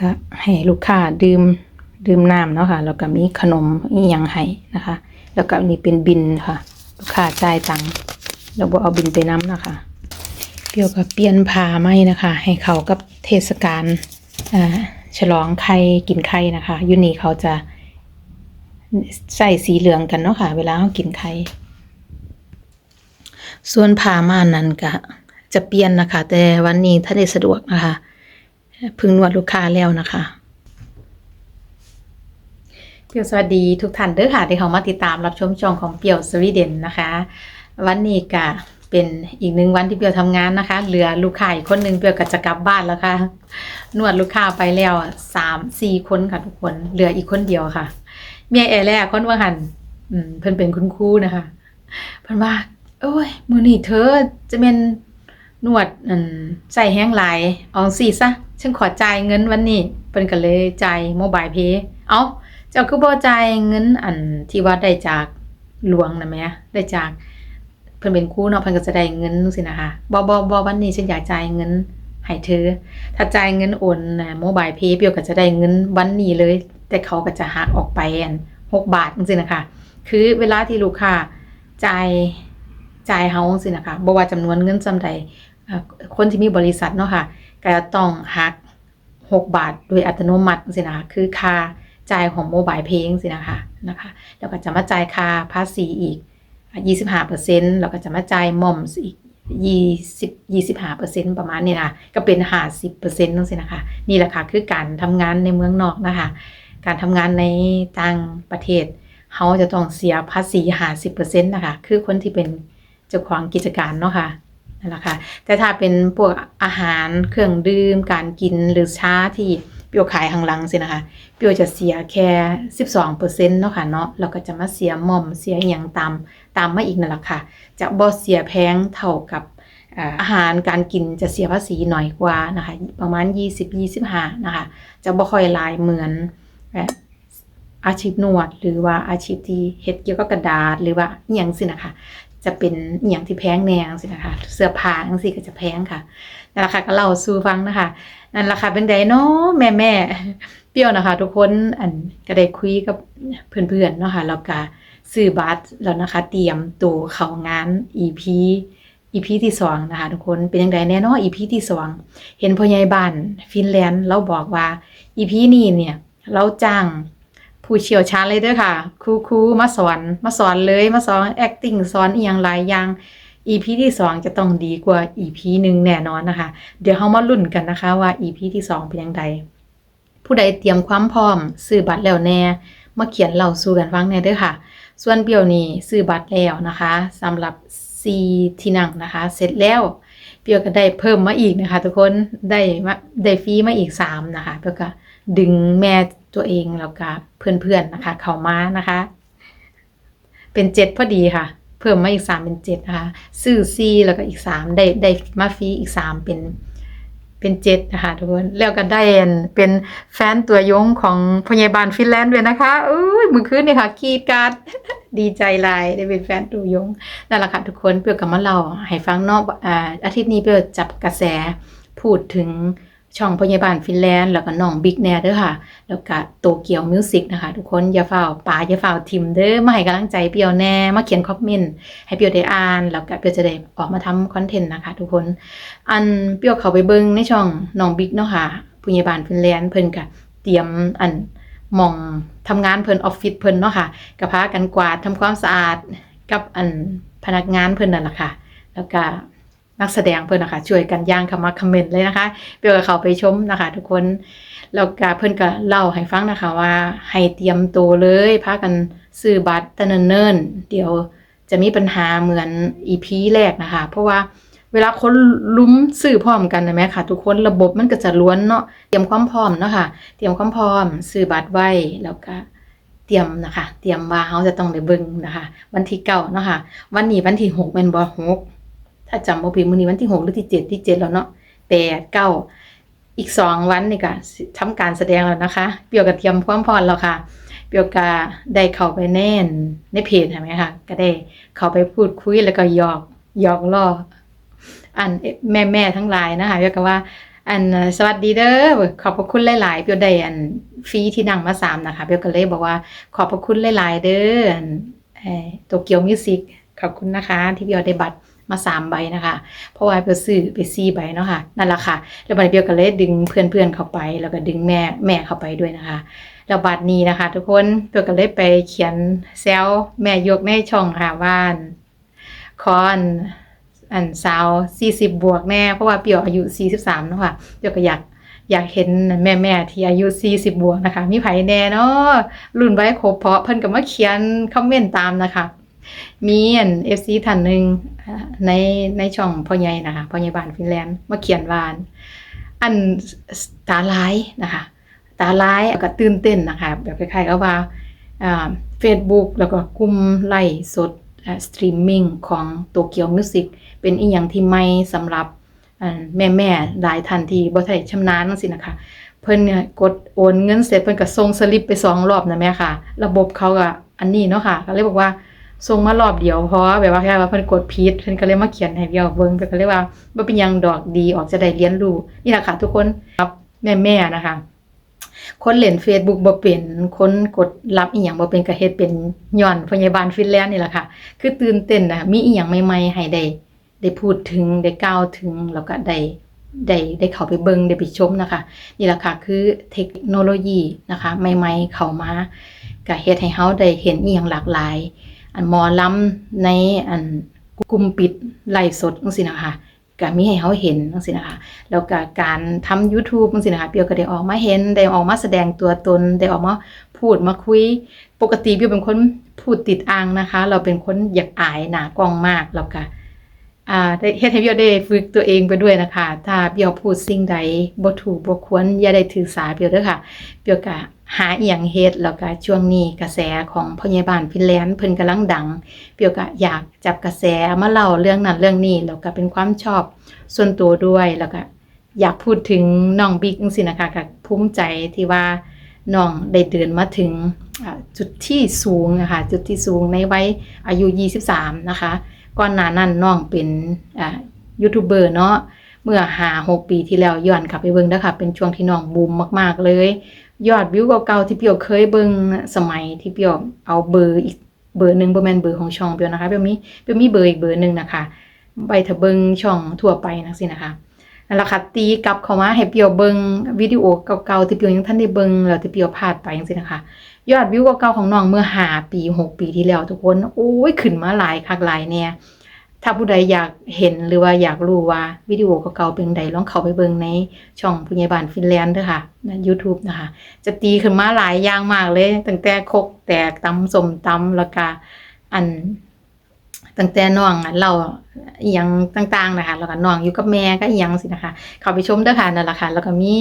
ก็ให้ลูกค้าดื่มดื่มน้ำเนาะค่ะแล้วก็มีขนมอีหยังให้นะคะ แล้วก็นี่เป็นบินค่ะ ลูกค้าจ่ายตังค์แล้วบ่เอาบินไปน้ำนะคะเปรียวกับเปลี่ยนผ้าไหมนะคะ ให้เขากับเทศกาลฉลองไข่กินไข่นะคะยูนี่เขาจะใส่สีเหลืองกันเนาะค่ะ เวลาเขากินไข่ส่วนผ้าม่านนั้นก็จะเปลี่ยนนะคะ แต่วันนี้ถ้าได้สะดวกนะคะ พึงนวดลูกค้าแล้วนะคะเปียวสวัสดีทุกท่านเด้อค่ะที่เขามาติดตามรับชมช่องของเปียวสวีเดนนะคะ วันนี้ก็เป็นอีกหนึ่งวันที่เปียวทำงานนะคะ เหลือลูกค้าอีกคนหนึ่งเปียวก็จะกลับบ้านแล้วค่ะ นวดลูกค้าไปแล้วสามสี่คนค่ะทุกคนเหลืออีกคนเดียวค่ะ เมียแอร์แรกคนว่าหันเพิ่นเป็นคุณครูนะคะเพิ่นว่าโอ้ยมื้อนี้เธอจะเป็น นวดอันใส่แห้งหลายเอาสิซะฉันขอจ่ายเงินวันนี้เพิ่นก็เลยจ่ายโมบายเพย์เอ้าเจ้าคือบ่จ่ายเงินอันที่ว่าได้จากหลวงนะแม่ได้จากเพิ่นเป็นครูเนาะเพิ่นก็จะได้เงินสินะคะบ่บ่บ่วันนี้ฉันอยากจ่ายเงินให้เธอ ถ้าจ่ายเงินโอนโมบายเพย์เปียวก็จะได้เงินวันนี้เลย แต่เขาก็จะหักออกไปอัน6บาทจังซี่นะคะคือเวลาที่ลูกค้าจ่าย จ่ายเฮาจังซี่นะคะบ่ว่าจำนวนเงินจำใดคนที่มีบริษัทเนาะค่ะก็จะต้องหัก 6 บาทโดยอัตโนมัติสินะคะคือค่าจ่ายของโมบายเพย์สินะคะนะคะแล้วก็จะมาจ่ายค่าภาษีอีก 25%แล้วก็จะมาจ่ายมอมอีก20 25%ประมาณนี้นะก็เป็น50%นั่นสินะคะ นี่แหละค่ะคือการทำงานในเมืองนอกนะคะ การทำงานในต่างประเทศเขาจะต้องเสียภาษี50%นะคะ คือคนที่เป็น เจ้าของกิจการเนาะค่ะนั่นแหละค่ะแต่ถ้าเป็นพวกอาหารเครื่องดื่ม การกินหรือช้าที่เปียวขายข้างหลังสินะคะเปียวจะเสียแค่ 12%เนาะค่ะเนาะแล้วก็จะมาเสียหม่อมเสียอย่างตามตามมาอีกนั่นแหละค่ะ จะบ่เสียแพงเท่ากับอาหารการกินจะเสียภาษีน้อยกว่านะคะประมาณ 20-25นะคะจะบ่ค่อยลายเหมือนอาชีพนวดหรือว่าอาชีพที่เฮ็ดเกี่ยวกับกระดาษหรือว่าอหยังสินะคะ จะเป็นอย่างที่แพงแนงสินะคะเสื้อผ้าจังซี่ก็จะแพงค่ะนั่นแหละค่ะก็เล่าสู่ฟังนะคะนั่นแหละค่ะเป็นไดเนาะแม่แม่เปรี้ยวนะคะ ทุกคนอันก็ได้คุยกับเพื่อนๆเนาะค่ะแล้วก็ซื้อบัตรแล้วนะคะ เตรียมตัวเข้างาน EP EP ที่สองนะคะทุกคนเป็นยังไงแน่เนอน EP ที่สองเห็นพ่อใหญ่บ้านฟินแลนด์เราบอกว่า EP นี้เนี่ย เราจ้าง ผู้เชี่ยวชาญเลยเด้อค่ะครูครูมาสอนมาสอนเลยมาสอน acting สอนอีหยังหลายอย่าง EP ที่สองจะต้องดีกว่า EP หนึ่งแน่นอนนะคะ เดี๋ยวเรามาลุ้นกันนะคะว่า EP ที่สองเป็นยังไงผู้ใดเตรียมความพร้อมซื้อบัตรแล้วแน่มาเขียนเล่าสู่กันฟังแน่เด้อค่ะ ส่วนเปียวนี่ซื้อบัตรแล้วนะคะสำหรับ C ที่นั่งนะคะ เสร็จแล้วเปียวก็ได้เพิ่มมาอีกนะคะ ทุกคนได้มาได้ฟรีมาอีกสามนะคะเปียวก็ดึงแม่ ตัวเองแล้วก็เพื่อนๆนะคะ เข้ามานะคะ เป็นเจ็ดพอดีค่ะ เพิ่มมาอีกสามเป็นเจ็ดนะคะซื้อซีแล้วก็อีกสามได้ได้มาฟรีอีกสามเป็นเป็นเจ็ดนะคะทุกคนแล้วก็ได้เป็นแฟนตัวยงของพยาบาลฟินแลนด์ด้วยนะคะเอ้ยมือคืนนี่ค่ะกรีดการ์ดดีใจลายได้เป็นแฟนตัวยงนั่นแหละค่ะทุกคนเปียวกับมาเล่าให้ฟังนอกอาทิตย์นี้เปียวจับกระแสพูดถึง ช่องพยาบาลฟินแลนด์แล้วก็น้องบิ๊กแน่เด้อค่ะ แล้วก็โตเกียวมิวสิกนะคะ ทุกคนอย่าเฝ่าป่าอย่าเฝ่าทิมเด้อมาให้กำลังใจเปียวแน่มาเขียนคอมเมนต์ให้เปียวได้อ่าน แล้วก็เปียวจะได้ออกมาทำคอนเทนต์นะคะ ทุกคนอันเปียวเขาไปเบิ่งในช่องน้องบิ๊กเนาะค่ะผู้ใหญ่บ้านฟินแลนด์เพิ่นก็เตรียมอันมองทำงานเพิ่นออฟฟิศเพิ่นเนาะค่ะก็พากันกวาดทำความสะอาดกับอันพนักงานเพิ่นนั่นแหละค่ะ แล้วก็ นักแสดงเพิ่อนนะคะช่วยกันย่างคำมาคอมเมนต์เลยนะคะเปียวกับเขาไปชมนะคะ ทุกคนแล้วก็เพิ่อนก็เล่าให้ฟังนะคะว่าให้เตรียมตัวเลยพากันซื้อบัตรต่เนิ่นเดี๋ยวจะมีปัญหาเหมือน EP แรกนะคะ เพราะว่าเวลาคนลุ้มซื้อพร้อมกันนะแม่ค่ะ ทุกคนระบบมันก็จะล้วนเนาะเตรียมความพร้อมเนาะค่ะ เตรียมความพร้อมซื้อบัตรไว้แล้วก็เตรียมนะคะ เตรียมว่าเฮาจะต้องได้เบิ่งนะคะ วันที่เก้าเนาะค่ะ วันนี้วันที่หกแม่นบ่หก ถ้าจำบ่ผิดมื้อนี้วันที่หกหรือที่เจ็ดที่เจ็ดแล้วเนาะแปดเก้าอีกสองวันนี่ก็ทำการแสดงแล้วนะคะ เปียวกับเตรียมความพร้อมแล้วค่ะ เปียวกาได้เข้าไปแน่นในเพจใช่ไหมคะก็ได้เข้าไปพูดคุยแล้วก็หยอกหยอกล้ออันแม่แม่ๆทั้งหลายนะคะเปียวก็ว่าอันสวัสดีเด้อขอบพระคุณหลาย ๆ เปียวได้อันฟรีที่นั่งมาสามนะคะเปียวก็เลยบอกว่าขอบพระคุณหลาย ๆ เด้ออันโตเกียวมิวสิกขอบคุณนะคะ ที่เปียวได้บัตร มาสามใบนะคะเพราะว่าเปียวซื้อไปสี่ใบเนาะค่ะนั่นแหละค่ะ แล้วบัดนี้เปียวก็เลยดึงเพื่อนๆเข้าไป แล้วก็ดึงแม่แม่เข้าไปด้วยนะคะแล้วบัดนี้นะคะ ทุกคนเปียวก็เลยไปเขียนแซวแม่ยกในช่องค่ะว่าอันขออันอันสาว40บวกแน่ เพราะว่าเปียวอายุ43เนาะค่ะเปียวก็อยากอยากเห็นแม่แม่ที่อายุ40บวกนะคะ มีไผแน่เนาะรุ่นไว้ครบเพราะเพิ่นก็มาเขียนคอมเมนต์ตามนะคะ มีอัน FC ท่านหนึ่งในในช่องพ่อใหญ่นะคะพ่อใหญ่บ้านฟินแลนด์มาเขียนว่าอันอันตาลายนะคะ ตาลายก็ตื่นเต้นนะคะ แบบคล้ายๆกับว่าอ่า Facebook แล้วก็กลุ่มไลฟ์สดสตรีมมิ่งของโตเกียวมิวสิกเป็นอีหยังที่ใหม่สำหรับแม่แม่ๆหลายท่านที่บ่ได้ชำนาญจังซี่นะคะ เพิ่นเนี่ยกดโอนเงินเสร็จเพิ่นก็ส่งสลิปไปสองรอบนะแม่ค่ะ ระบบเขาก็อันนี้เนาะค่ะก็เลยบอกว่า ส่งมารอบเดียวเพราะแบบว่าแค่ว่าเพิ่นกดผิดเพิ่นก็เลยมาเขียนให้เบี้ยวเบิ่งเพิ่นก็เลยว่าบ่เป็นยังดอกดีออกจะได้เรียนรู้นี่แหละค่ะทุกคนครับแม่ๆนะคะ คนเล่น Facebook บ่เป็นคนกดรับอีหยังบ่เป็นก็เฮ็ดเป็นย้อนพยาบาลฟินแลนด์นี่แหละค่ะ คือตื่นเต้นนะมีอีหยังใหม่ๆให้ได้ได้พูดถึงได้กล่าวถึงแล้วก็ได้ได้ได้เข้าไปเบิ่งได้ไปชมนะคะ นี่แหละค่ะคือเทคโนโลยีนะคะ ใหม่ๆเข้ามาก็เฮ็ดให้เฮาได้เห็นอีหยังหลากหลาย อันหมอลำในอันกลุ่มปิดไลฟ์สดจังสินะคะก็มีให้เขาเห็นจังสินะคะแล้วก็การทำ YouTube จังสินะคะเปียวก็ได้ออกมาเห็นได้ออกมาแสดงตัวตนได้ออกมาพูดมาคุย ปกติเปียวเป็นคนพูดติดอ่างนะคะ เราเป็นคนอยากอายหน้ากล้องมากแล้วก็ อ่าเฮ็ดให้เปียวได้ฝึกตัวเองไปด้วยนะคะ ถ้าเปียวพูดสิ่งใดบ่ถูกบ่ควรอย่าได้ถือสาเปียวเด้อค่ะเปียวก็หาอีหยังเฮ็ดแล้วก็ช่วงนี้กระแสของพยาบาลฟินแลนด์เพิ่นกำลังดัง เปียวก็อยากจับกระแสมาเล่าเรื่องนั้นเรื่องนี้แล้วก็เป็นความชอบส่วนตัวด้วยแล้วก็อยากพูดถึงน้องบิ๊กจังซี่นะคะก็ภูมิใจที่ว่าน้องได้เดินมาถึงจุดที่สูงนะคะจุดที่สูงในวัยอายุ 23 นะคะ ก่อนหน้านั้นน้องเป็นอ่ายูทูบเบอร์เนาะเมื่อหาหกปีที่แล้วย้อนกลับไปเบิ่งเด้ค่ะเป็นช่วงที่น้องบูมมากๆเลย ยอดวิวเก่าๆที่เปียวเคยเบิ่งสมัยที่เปียวเอาเบอร์อีกเบอร์หนึ่งเบอร์แมนเบอร์ของช่องเปียวนะคะเปียวมีเปียวมีเบอร์อีกเบอร์หนึ่งนะคะไปถ้าเบิ่งช่องทั่วไปนักสินะคะ นั่นแหละค่ะตีกลับเข้ามาให้เปียวเบิงวิดีโอเก่าๆที่เปียวยังทันได้เบิงแล้วที่เปียวพลาดไปจังซี่นะคะยอดวิวเก่าๆของน้องเมื่อ5ปี6ปีที่แล้วทุกคนโอ้ยขึ้นมาหลายคักหลายแน่ถ้าผู้ใดอยากเห็นหรือว่าอยากรู้ว่าวิดีโอเก่าๆเป็นใดลองเข้าไปเบิงในช่องผู้ใหญ่บ้านฟินแลนด์เด้อค่ะใน YouTube นะคะ จะตีขึ้นมาหลายอย่างมากเลย ตั้งแต่คกแตกตำสมตำแล้วก็อัน ตั้งแต่น้องอะเราอหยังต่างๆนะคะแล้วก็น้องอยู่กับแม่ก็อหยังสินะคะ เข้าไปชมด้อค่ะนั่นแหละค่ะแล้วก็มี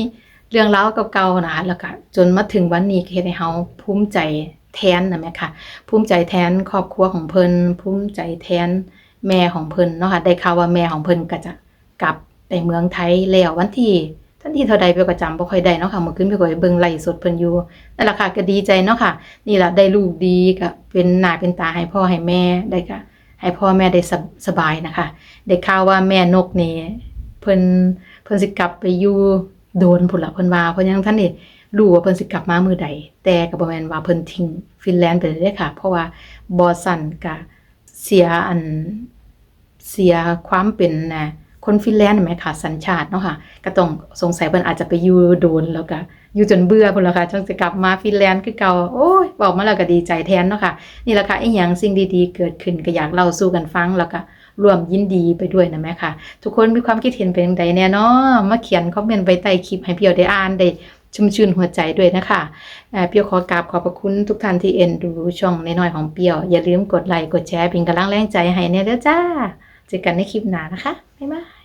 เรื่องราเก่าๆนะคะแล้วก็จนมาถึงวันนี้เฮ็ดให้เฮาภูมิใจแทนนะแม่ค่ะภูมิใจแทนครอบครัวของเพิ่นภูมิใจแทนแม่ของเพิ่นเนาะค่ะได้ข่าวว่าแม่ของเพิ่นก็จะกลับไปเมืองไทยแล้ววันที่ทันทีเท่าใดเปียก็จำบ่ค่อยได้เนาะค่ะเมื่อคืนเปียวก็เบิ่งไลฟ์สดเพิ่นอยู่นั่นแหละค่ะก็ดีใจเนาะค่ะ นี่แหละได้ลูกดีก็เป็นหน้าเป็นตาให้พ่อให้แม่ได้ก็ ให้พ่อแม่ได้สบสบายนะคะ ได้ข่าวว่าแม่นกนี่เพิ่นเพิ่นสิกลับไปอยู่โดนผุนละเพิ่นว่าเพิ่นยังท่านนี่รู้ว่าเพิ่นสิกลับมามือใด แต่กับ่แม่นว่าเพิ่นทิ้งฟินแลนด์ไปเลยค่ะ เพราะว่าบอสันก็เสียอันเสียความเป็นน่ะ คนฟินแลนด์นั่นแหมค่ะสัญชาติเนาะค่ะก็ต้องสงสัยเพิ่นอาจจะไปอยู่โดนแล้วก็อยู่จนเบื่อพุ่นละค่ะจังสิกลับมาฟินแลนด์คือเก่าโอ้ยบอกมาแล้วก็ดีใจแทนเนาะค่ะนี่แหละค่ะไอ้ยังสิ่งดีๆ เกิดขึ้นก็อยากเล่าสู่กันฟังแล้วก็รวมยินดีไปด้วยนะแม่ค่ะ ทุกคนมีความคิดเห็นเป็นจังใดแน่เนาะมาเขียนคอมเมนต์ไว้ใต้คลิปให้เพียวได้อ่านได้ชุ่มชื่นหัวใจด้วยนะคะเอ่อเปียวขอกราบขอบพระคุณทุกท่านที่เอ็นดูช่องน้อยๆของเปียว อย่าลืมกดไลค์กดแชร์เป็นกำลังแรงใจให้เนี่ยเด้อจ้า เจอกันในคลิปหน้านะคะ บ๊ายบาย